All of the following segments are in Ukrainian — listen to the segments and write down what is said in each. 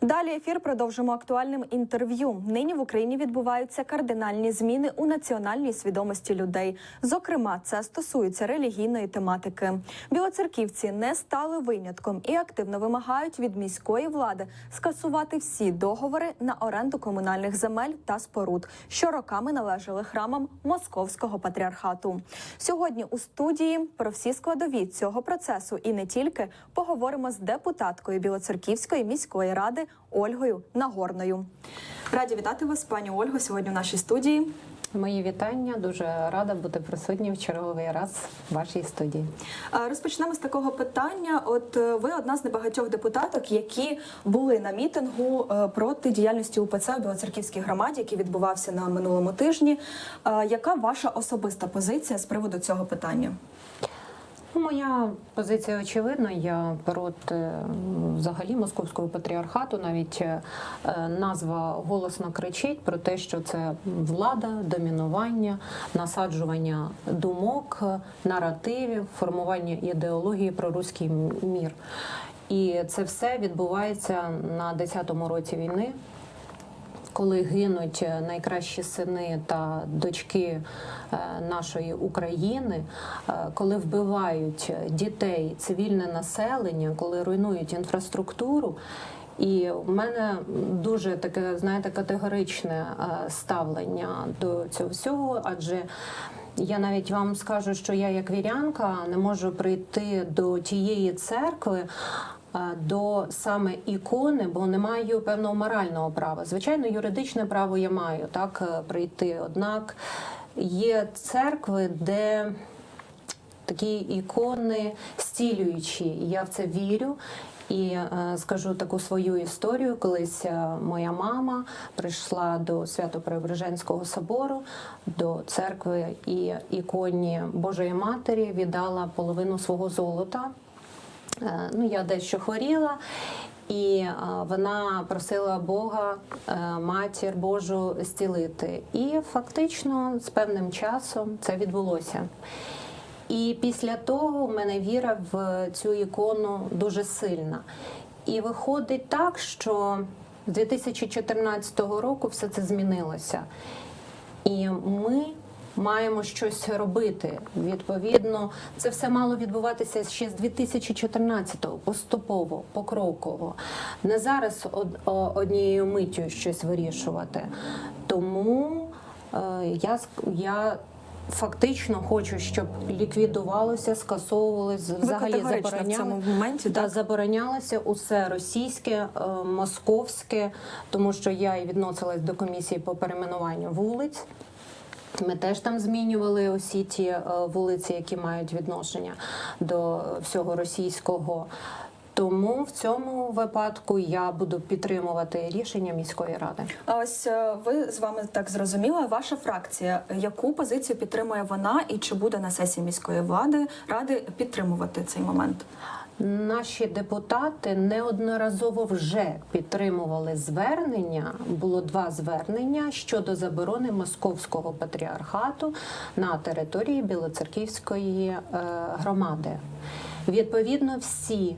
Далі ефір продовжимо актуальним інтерв'ю. Нині в Україні відбуваються кардинальні зміни у національній свідомості людей. Зокрема, це стосується релігійної тематики. Білоцерківці не стали винятком і активно вимагають від міської влади скасувати всі договори на оренду комунальних земель та споруд, що роками належали храмам московського патріархату. Сьогодні у студії про всі складові цього процесу і не тільки поговоримо з депутаткою Білоцерківської міської ради Ольгою Нагорною. Раді вітати вас, пані Ольго, сьогодні в нашій студії. Мої вітання. Дуже рада бути присутнім в черговий раз в вашій студії. Розпочнемо з такого питання. От е, ви одна з небагатьох депутаток, які були на мітингу е, проти діяльності УПЦ у Білоцерківській громаді, який відбувався на минулому тижні. Яка ваша особиста позиція з приводу цього питання? Ну, Моя позиція очевидна. Я проти взагалі московського патріархату. Навіть е, назва голосно кричить про те, що це влада, домінування, насаджування думок, наративів, формування ідеології про руський мір. І це все відбувається на 10-му році війни. Коли гинуть е, найкращі сини та дочки е, нашої України, е, коли вбивають дітей, цивільне населення, коли руйнують інфраструктуру. І в мене дуже таке, знаєте, категоричне ставлення до цього всього, адже я навіть вам скажу, що я як вірянка не можу прийти до тієї церкви. Е, До саме ікони, бо не маю певного морального права. Звичайно, юридичне право я маю так е, прийти. Однак є церкви, де такі ікони стілюючі. Я в це вірю. І е, скажу таку свою історію. Колись моя мама прийшла до Свято-Преображенського собору, до церкви і іконі Божої Матері віддала половину свого золота. Е, ну, я дещо хворіла, і е, вона просила Бога, е, матір Божу, зцілити. І фактично з певним часом це відбулося. І після того в мене віра в цю ікону дуже сильна. І виходить так, що з 2014 року все це змінилося. І ми маємо щось робити. Відповідно, це все мало відбуватися ще з 2014-го, поступово, покроково. Не зараз однією миттю щось вирішувати. Тому е, я, я фактично хочу, щоб ліквідувалося, скасовувалося, взагалі категорична в цьому моменті, Да, так? заборонялося усе російське, е, московське, тому що я і відносилась до комісії по перейменуванню вулиць. Ми теж там змінювали усі ті е, вулиці, які мають відношення до всього російського. Тому в цьому випадку я буду підтримувати рішення міської ради. А ось е, ви з вами так зрозуміла. Ваша фракція, яку позицію підтримує вона, і чи буде на сесії міської влади ради підтримувати цей момент? Наші депутати неодноразово вже підтримували звернення. Було два звернення щодо заборони московського патріархату на території Білоцерківської е, громади. Відповідно, всі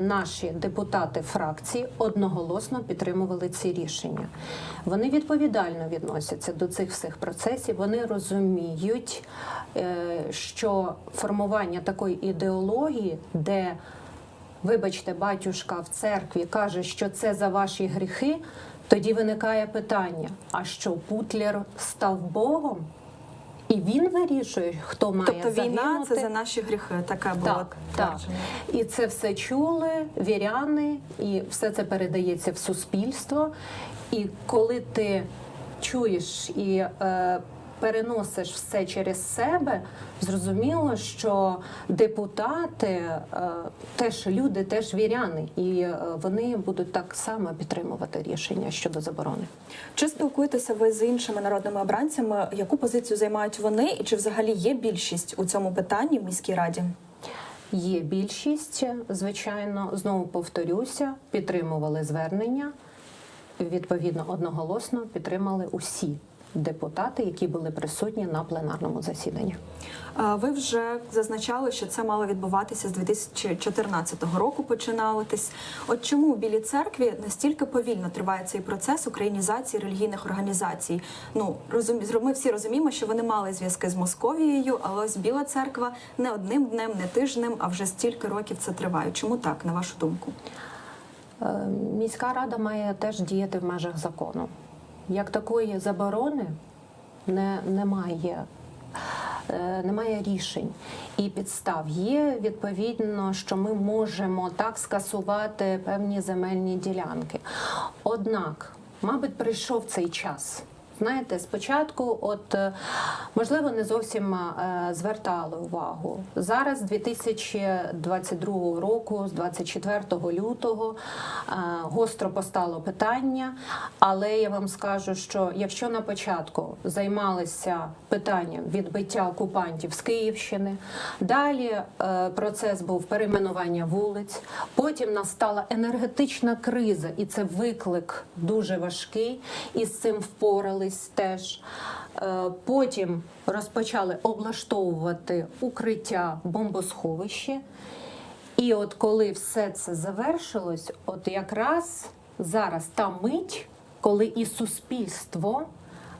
наші депутати фракції одноголосно підтримували ці рішення. Вони відповідально відносяться до цих всіх процесів. Вони розуміють, е, що формування такої ідеології, де вибачте, батюшка в церкві каже, що це за ваші гріхи, тоді виникає питання: а що Путлер став Богом? І він вирішує, хто має Тобто війна загинути. це за наші гріхи. Така була Так, так. І це все чули віряни, і все це передається в суспільство. І коли ти чуєш і е, переносиш все через себе, зрозуміло, що депутати е, теж люди, теж віряни, і е, вони будуть так само підтримувати рішення щодо заборони. Чи спілкуєтеся ви з іншими народними обранцями? Яку позицію займають вони, і чи взагалі є більшість у цьому питанні в міській раді? Є більшість, звичайно, знову повторюся, підтримували звернення. Відповідно, одноголосно підтримали усі депутати, які були присутні на пленарному засіданні. Ви вже зазначали, що це мало відбуватися з 2014 року. Починалось. От чому в Білій церкві настільки повільно триває цей процес українізації релігійних організацій? Ну розумі, ми всі розуміємо, що вони мали зв'язки з Московією, але ось Біла церква не одним днем, не тижнем, а вже стільки років це триває. Чому так, на вашу думку? Е, Міська рада має теж діяти в межах закону. Як такої заборони не, немає. Е, Немає рішень і підстав. Є відповідно, що ми можемо так скасувати певні земельні ділянки. Однак, мабуть, прийшов цей час. Знаєте, спочатку, от е, можливо, не зовсім е, звертали увагу. Зараз, 2022 року, з 24 лютого, е, гостро постало питання. Але я вам скажу, що якщо на початку займалися питанням відбиття окупантів з Київщини, далі процес був перейменування вулиць, потім настала енергетична криза, і це виклик дуже важкий, і з цим впорались теж. Е, Потім розпочали облаштовувати укриття бомбосховище. І от коли все це завершилось, от якраз зараз та мить, коли і суспільство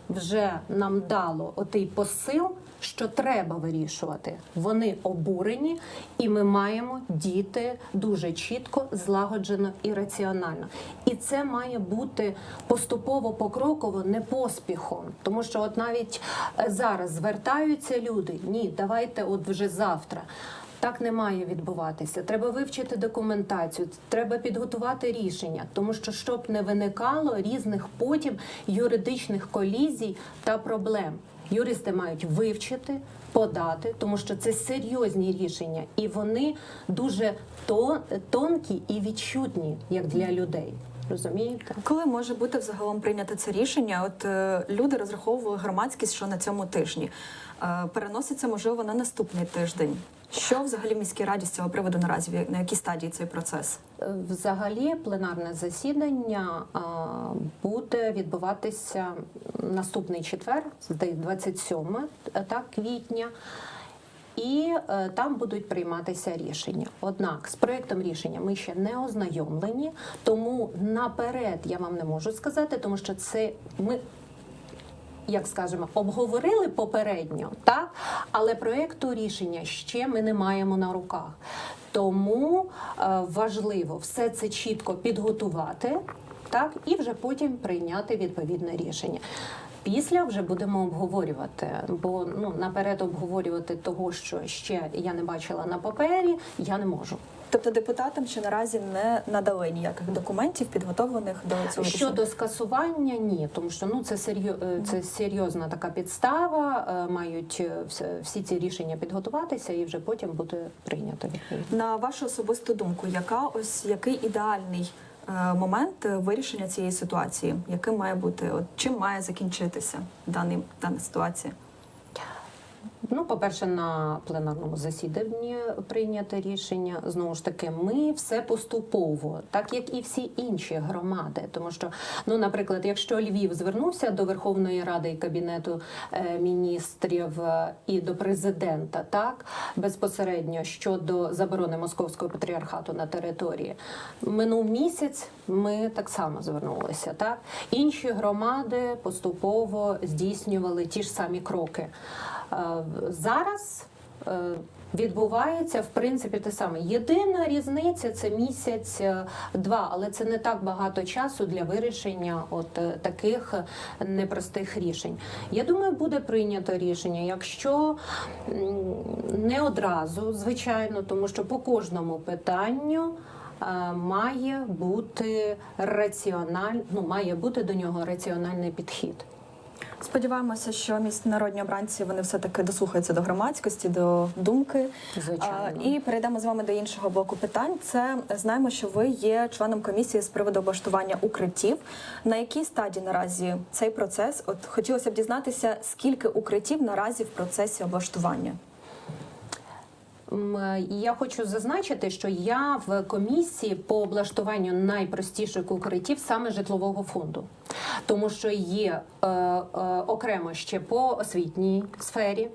вже нам дало отий посил, що треба вирішувати. Вони обурені, і ми маємо діяти дуже чітко, злагоджено і раціонально. І це має бути поступово покроково, не поспіхом. Тому що, от навіть е, зараз звертаються люди: ні, давайте, от вже завтра. Так не має відбуватися. Треба вивчити документацію, треба підготувати рішення, тому що щоб не виникало різних потім юридичних колізій та проблем. Юристи мають вивчити, подати, тому що це серйозні рішення, і вони дуже то- тонкі і відчутні, як для людей. Розумієте? Коли може бути взагалом прийнято це рішення? От е, люди розраховували громадськість, що на цьому тижні е, переноситься, можливо, на наступний тиждень. Що взагалі міській раді з цього приводу наразі на якій стадії цей процес? Е, Взагалі, пленарне засідання буде відбуватися наступний четвер, здається, 27 е, так, квітня. І е, там будуть прийматися рішення. Однак з проєктом рішення ми ще не ознайомлені, тому наперед я вам не можу сказати, тому що це ми. Як скажемо, обговорили попередньо, так але проєкту рішення ще ми не маємо на руках. Тому е, важливо все це чітко підготувати, так і вже потім прийняти відповідне рішення. Після вже будемо обговорювати, бо ну наперед обговорювати того, що ще я не бачила на папері, я не можу. Тобто депутатам ще наразі не надали ніяких документів, підготовлених до цього рішення? Щодо скасування, ні, тому що ну це серйо... е, це серйозна така підстава. е, Мають е, всі ці рішення підготуватися, і вже потім буде прийнято. На вашу особисту думку, яка ось який ідеальний момент вирішення цієї ситуації? Яким має бути? От чим має закінчитися даний дана ситуація? Ну, по-перше, на пленарному засіданні прийняте рішення. Знову ж таки, ми все поступово, так як і всі інші громади. Тому що, ну, наприклад, якщо Львів звернувся до Верховної Ради і Кабінету е, міністрів е, і до президента, так безпосередньо щодо заборони московського патріархату на території, минув місяць. Ми так само звернулися. Так інші громади поступово здійснювали ті ж самі кроки. Е, Зараз е, відбувається в принципі те саме. Єдина різниця це місяць е, але це не так багато часу для вирішення от таких непростих рішень. Я думаю, буде прийнято рішення, якщо не одразу, звичайно, тому що по кожному питанню. Має бути раціональ, ну має бути до нього раціональний підхід. Сподіваємося, що міжнародні обранці вони все таки дослухаються до громадськості, до думки. Звичайно. І перейдемо з вами до іншого блоку питань. Це знаємо, що ви є членом комісії з приводу облаштування укриттів. На якій стадії наразі цей процес? От хотілося б дізнатися, скільки укриттів наразі в процесі облаштування. Я хочу зазначити, що я в комісії по облаштуванню найпростіших укриттів саме житлового фонду, тому що є е, е, окремо ще по освітній сфері,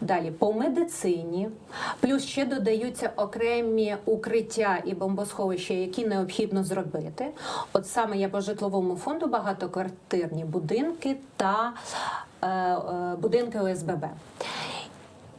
далі по медицині, плюс ще додаються окремі укриття і бомбосховища, які необхідно зробити. От саме я по житловому фонду багатоквартирні будинки та е, е, будинки ОСББ.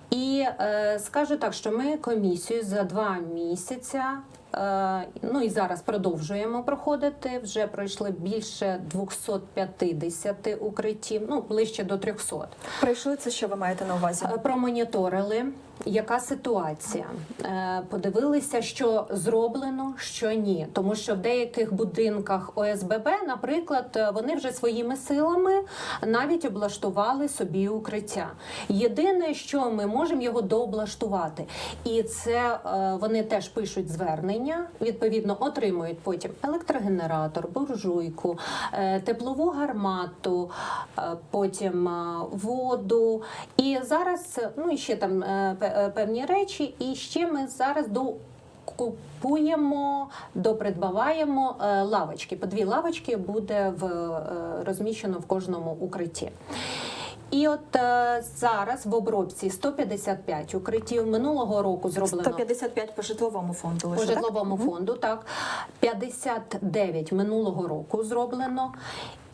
І е, скажу так, що ми комісію за два місяця. Е, Ну і зараз продовжуємо проходити. Вже пройшли більше 250 укриттів, ну ближче до 300. Пройшли це, що ви маєте на увазі? Е, Промоніторили, яка ситуація. Е, Подивилися, що зроблено, що ні. Тому що в деяких будинках ОСББ, наприклад, е, вони вже своїми силами навіть облаштували собі укриття. Єдине, що ми можемо його дооблаштувати, і це е, вони теж пишуть звернення. Відповідно, отримують потім електрогенератор, буржуйку, теплову гармату, потім воду. І зараз ну і ще там певні речі. І ще ми зараз до. Купуємо, допридбаваємо е, лавочки. По дві лавочки буде в, е, розміщено в кожному укритті. І от е, зараз в обробці 155 укриттів минулого року зроблено 155 по житловому фонду по лише, так? житловому фонду, так 59 минулого року зроблено.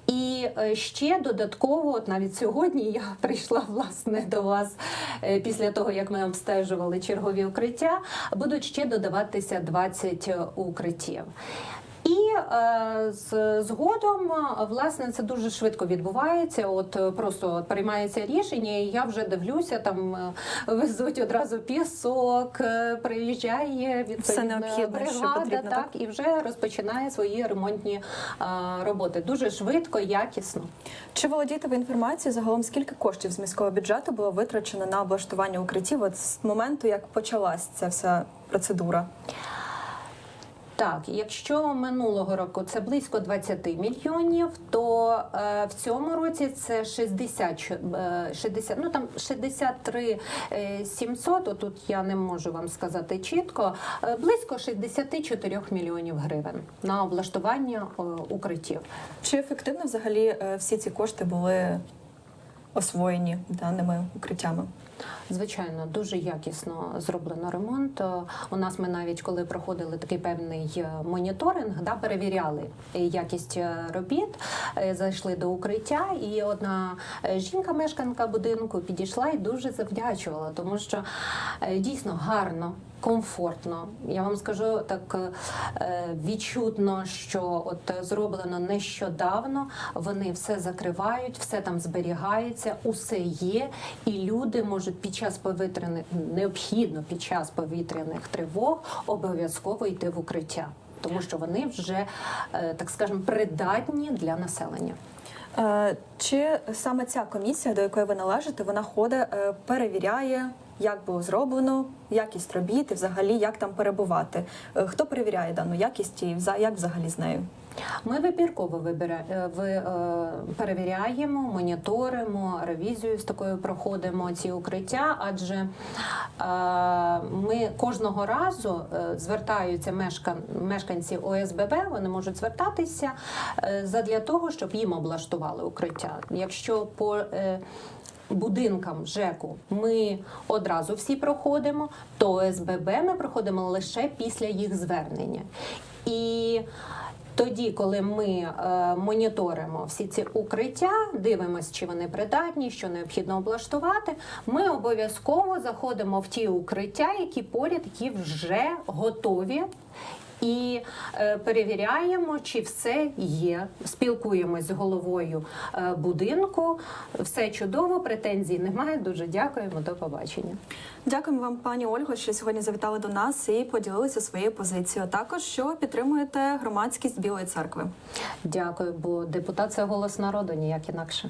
І е, ще додатково, от навіть сьогодні я прийшла власне до вас е, після того, як ми обстежували чергові укриття, будуть ще додаватися 20 укриттів. І е, з, згодом, власне, це дуже швидко відбувається. От е, просто от приймається рішення, і я вже дивлюся, там е, везуть одразу пісок, е, приїжджає відповідна необхідне, бригада, потрібно, так, і вже розпочинає свої ремонтні е, роботи. Дуже швидко, якісно. Чи володієте ви інформацією загалом, скільки коштів з міського бюджету було витрачено на облаштування укриттів от з моменту, як почалась ця вся процедура? Так, якщо минулого року це близько 20 мільйонів, то е, в цьому році це 60, е, 60 ну там 63 е, 700, отут я не можу вам сказати чітко, е, близько 64 мільйонів гривень на облаштування е, укриттів. Чи ефективно взагалі е, всі ці кошти були освоєні даними укриттями? Звичайно, дуже якісно зроблено ремонт. У нас ми навіть коли проходили такий певний е, моніторинг, да, перевіряли якість е, робіт, е, зайшли до укриття, і одна е, жінка, мешканка будинку, підійшла і дуже завдячувала, тому що дійсно гарно. Комфортно, я вам скажу так відчутно, що от зроблено нещодавно. Вони все закривають, все там зберігається, усе є, і люди можуть під час повітряних необхідно під час повітряних тривог обов'язково йти в укриття, тому що вони вже е, так скажемо придатні для населення. Е, Чи саме ця комісія, до якої ви належите, вона ходить, е, перевіряє, як було зроблено, якість робіт і взагалі як там перебувати? Хто перевіряє дану якість і як взагалі з нею? Ми вибірково вибира... е, е, перевіряємо, моніторимо, ревізію з такою проходимо ці укриття, адже е, ми кожного разу звертаються мешкан... мешканці ОСББ, вони можуть звертатися задля того, щоб їм облаштували укриття. Якщо по Будинкам ЖЕКу ми одразу всі проходимо, то ОСББ ми проходимо лише після їх звернення. І тоді, коли ми е, моніторимо всі ці укриття, дивимося, чи вони придатні, що необхідно облаштувати, ми обов'язково заходимо в ті укриття, які поряд, які вже готові. І е, перевіряємо, чи все є. Спілкуємось з головою е, будинку. Все чудово, претензій немає. Дуже дякуємо. До побачення. Дякуємо вам, пані Ольго, що сьогодні завітали до нас і поділилися своєю позицією. Також що підтримуєте громадськість Білої церкви. Дякую, бо депутат це голос народу, ніяк інакше.